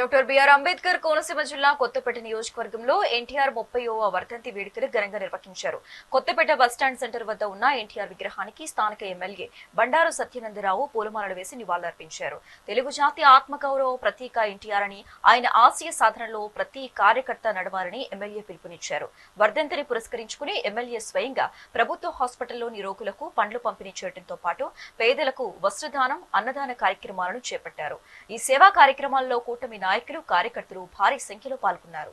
Doctor BR Ambedkar Konaseema జిల్లా కొత్తపేట నియోజకవర్గంలో ఎన్టీఆర్ ముప్పైవ వర్ధంతి వేడుకలు ఘనంగా నిర్వహించారు. కొత్తపేట బస్టాండ్ సెంటర్ వద్ద ఉన్న ఎన్టీఆర్ విగ్రహానికి స్థానిక ఎమ్మెల్యే బండారు సత్యనందరావు పూలమాలలు వేసి నివాళులర్పించారు. తెలుగు జాతి ఆత్మగౌరవ ప్రతీక ఎన్టీఆర్ అని ఆయన ఆశయ సాధనలో ప్రతి కార్యకర్త నడవాలని ఎమ్మెల్యే పిలుపునిచ్చారు. వర్ధంతిని పురస్కరించుకుని ఎమ్మెల్యే స్వయంగా ప్రభుత్వ హాస్పిటల్లోని రోగులకు పండ్లు పంపిణీ చేయడంతో పాటు పేదలకు వస్త్రదానం అన్నదాన కార్యక్రమాలను చేపట్టారు. ఈ సేవా కార్యక్రమాల్లో కూటమి నాయకులు కార్యకర్తలు భారీ సంఖ్యలో పాల్గొన్నారు.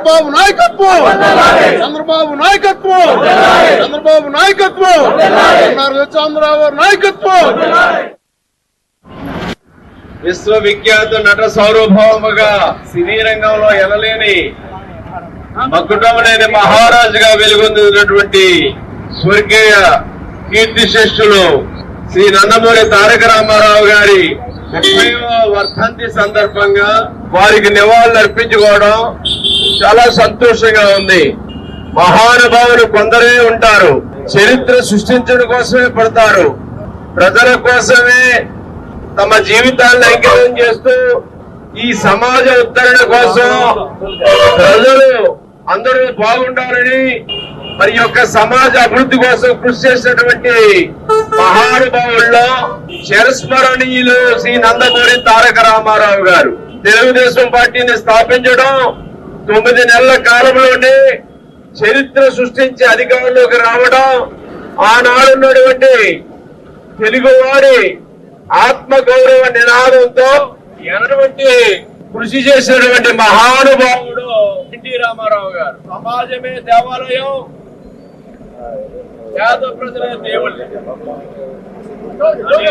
చంద్రబాబు నాయకత్వం. చంద్రబాబు నాయకత్వం. చంద్రబాబు నాయకత్వం. చంద్రబాబు నాయకత్వం. విశ్వవిఖ్యాత నట సార్వభౌమగా సినీ రంగంలో ఎనలేని మకుటమనేని మహారాజుగా వెలుగొందినటువంటి స్వర్గీయ కీర్తి శిష్యులు శ్రీ నందమూరి తారక రామారావు గారి ముప్పైవ వర్ధంతి సందర్భంగా వారికి నివాళులు అర్పించుకోవడం చాలా సంతోషంగా ఉంది. మహానుభావులు కొందరే ఉంటారు. చరిత్ర సృష్టించడం కోసమే పడతారు. ప్రజల కోసమే తమ జీవితాలను అంకితం చేస్తూ ఈ సమాజ ఉత్తరణ కోసం ప్రజలు అందరూ బాగుండాలని మరి యొక్క సమాజ అభివృద్ధి కోసం కృషి చేసినటువంటి మహానుభావుల్లో చిరస్మరణీయులు శ్రీ నందమూరి తారక రామారావు గారు. తెలుగుదేశం పార్టీని స్థాపించడం తొమ్మిది నెలల కాలంలోనే చరిత్ర సృష్టించి అధికారంలోకి రావడం ఆనాడున్నటువంటి తెలుగువారి ఆత్మగౌరవ నినాదంతో ఎటువంటి కృషి చేసినటువంటి మహానుభావుడు ఎన్టీ రామారావు గారు. సమాజమే దేవాలయం. పేద ప్రజలే దేవుళ్ళు.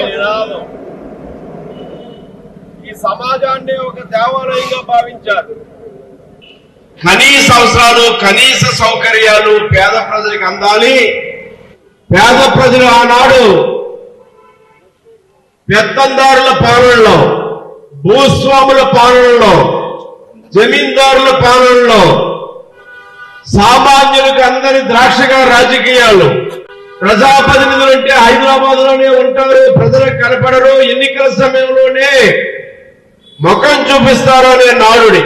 నినాదం ఈ సమాజాన్ని ఒక దేవాలయంగా భావించారు. కనీస అవసరాలు కనీస సౌకర్యాలు పేద ప్రజలకు అందాలి. పేద ప్రజలు ఆనాడు పెత్తందారుల పాలనలో భూస్వాముల పాలనలో జమీందారుల పాలనలో సామాన్యులకు అందరి ద్రాక్షగా రాజకీయాలు. ప్రజాప్రతినిధులు అంటే హైదరాబాద్లోనే ఉంటారు ప్రజలకు కనపడరు ఎన్నికల సమయంలోనే ముఖం చూపిస్తారు అనే నాడుడి.